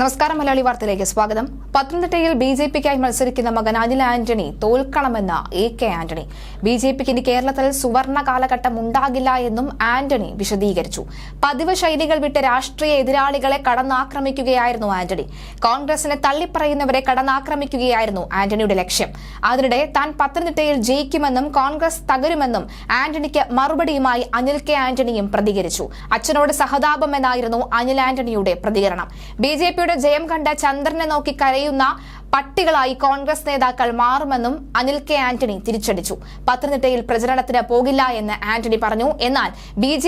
നമസ്കാരം മലയാളി വാർത്തയിലേക്ക് സ്വാഗതം. പത്തനംതിട്ടയിൽ ബി ജെ പിക്കായി മത്സരിക്കുന്ന മകൻ അനിൽ ആന്റണി തോൽക്കണമെന്ന എ കെ ആന്റണി. ബി ജെ പിക്ക് ഇനി കേരളത്തിൽ സുവർണ കാലഘട്ടം ഉണ്ടാകില്ല എന്നും ആന്റണി വിശദീകരിച്ചു. പതിവ് ശൈലികൾ വിട്ട് രാഷ്ട്രീയ എതിരാളികളെ കടന്നാക്രമിക്കുകയായിരുന്നു ആന്റണി. കോൺഗ്രസിനെ തള്ളിപ്പറയുന്നവരെ കടന്നാക്രമിക്കുകയായിരുന്നു ആന്റണിയുടെ ലക്ഷ്യം. അതിനിടെ താൻ പത്തനംതിട്ടയിൽ ജയിക്കുമെന്നും കോൺഗ്രസ് തകരുമെന്നും ആന്റണിക്ക് മറുപടിയുമായി അനിൽ കെ ആന്റണിയും പ്രതികരിച്ചു. അച്ഛനോട് സഹതാപം എന്നായിരുന്നു അനിൽ ആന്റണിയുടെ പ്രതികരണം. ബി ജെ പിയുടെ ജയം കണ്ട ചന്ദ്രനെ നോക്കി കരയുന്ന പട്ടികളായി കോൺഗ്രസ് നേതാക്കൾ മാറുമെന്നും അനിൽ കെ ആന്റണി തിരിച്ചടിച്ചു. പത്തനംതിട്ടയിൽ പ്രചരണത്തിന് പോകില്ല എന്ന് ആന്റണി പറഞ്ഞു. എന്നാൽ ബി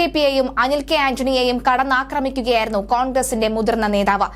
അനിൽ കെ ആന്റണിയെയും കടന്നാക്രമിക്കുകയായിരുന്നു കോൺഗ്രസിന്റെ മുതിർന്ന നേതാവ്.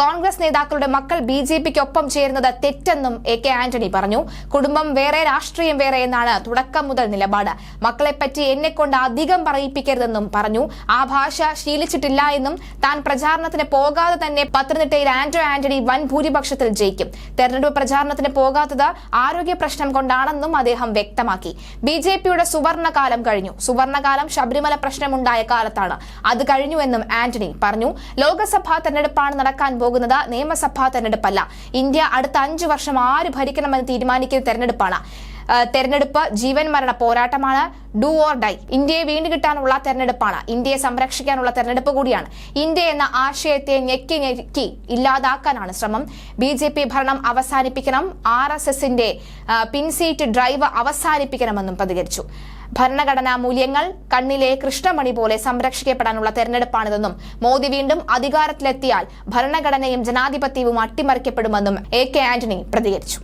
കോൺഗ്രസ് നേതാക്കളുടെ മക്കൾ ബി ജെ പിക്കൊപ്പം ചേരുന്നത് തെറ്റെന്നും എ കെ ആന്റണി പറഞ്ഞു. കുടുംബം വേറെ രാഷ്ട്രീയം വേറെ എന്നാണ് തുടക്കം മുതൽ നിലപാട്. മക്കളെപ്പറ്റി എന്നെ കൊണ്ട് അധികം പറയിപ്പിക്കരുതെന്നും പറഞ്ഞു. ആ ഭാഷ ശീലിച്ചിട്ടില്ല എന്നും താൻ പ്രചാരണത്തിന് പോകാതെ തന്നെ പത്തനംതിട്ടയിൽ ആന്റോ ആന്റണി വൻ ഭൂരിപക്ഷത്തിൽ ജയിക്കും. തെരഞ്ഞെടുപ്പ് പ്രചാരണത്തിന് പോകാത്തത് ആരോഗ്യ പ്രശ്നം കൊണ്ടാണെന്നും അദ്ദേഹം വ്യക്തമാക്കി. ബി ജെ പിയുടെ സുവർണകാലം കഴിഞ്ഞു. സുവർണകാലം ശബരിമല പ്രശ്നമുണ്ടായ കാലത്താണ്. അത് കഴിഞ്ഞു എന്നും ആന്റണി പറഞ്ഞു. ലോക്സഭാ തെരഞ്ഞെടുപ്പാണ് നടക്കാൻ പോകുന്നത് നിയമസഭാ തെരഞ്ഞെടുപ്പല്ല. ഇന്ത്യ അടുത്ത അഞ്ചു വർഷം ആര് ഭരിക്കണമെന്ന് തീരുമാനിക്കുന്ന തെരഞ്ഞെടുപ്പാണ്. തെരഞ്ഞെടുപ്പ് ജീവൻ മരണ പോരാട്ടമാണ്. Do or die. ഇന്ത്യയെ വീണ്ടും കിട്ടാനുള്ള തെരഞ്ഞെടുപ്പാണ്. ഇന്ത്യയെ സംരക്ഷിക്കാനുള്ള തെരഞ്ഞെടുപ്പ് കൂടിയാണ്. ഇന്ത്യ എന്ന ആശയത്തെ ഞെക്കി ഞെക്കി ഇല്ലാതാക്കാനാണ് ശ്രമം. ബി ജെ പി ഭരണം അവസാനിപ്പിക്കണം. ആർ എസ് എസിന്റെ പിൻസീറ്റ് ഡ്രൈവ് അവസാനിപ്പിക്കണമെന്നും പ്രതികരിച്ചു. ഭരണഘടനാ മൂല്യങ്ങൾ കണ്ണിലെ കൃഷ്ണമണി പോലെ സംരക്ഷിക്കപ്പെടാനുള്ള തെരഞ്ഞെടുപ്പാണിതെന്നും മോദി വീണ്ടും അധികാരത്തിലെത്തിയാൽ ഭരണഘടനയും ജനാധിപത്യവും അട്ടിമറിക്കപ്പെടുമെന്നും എ കെ ആന്റണി പ്രതികരിച്ചു.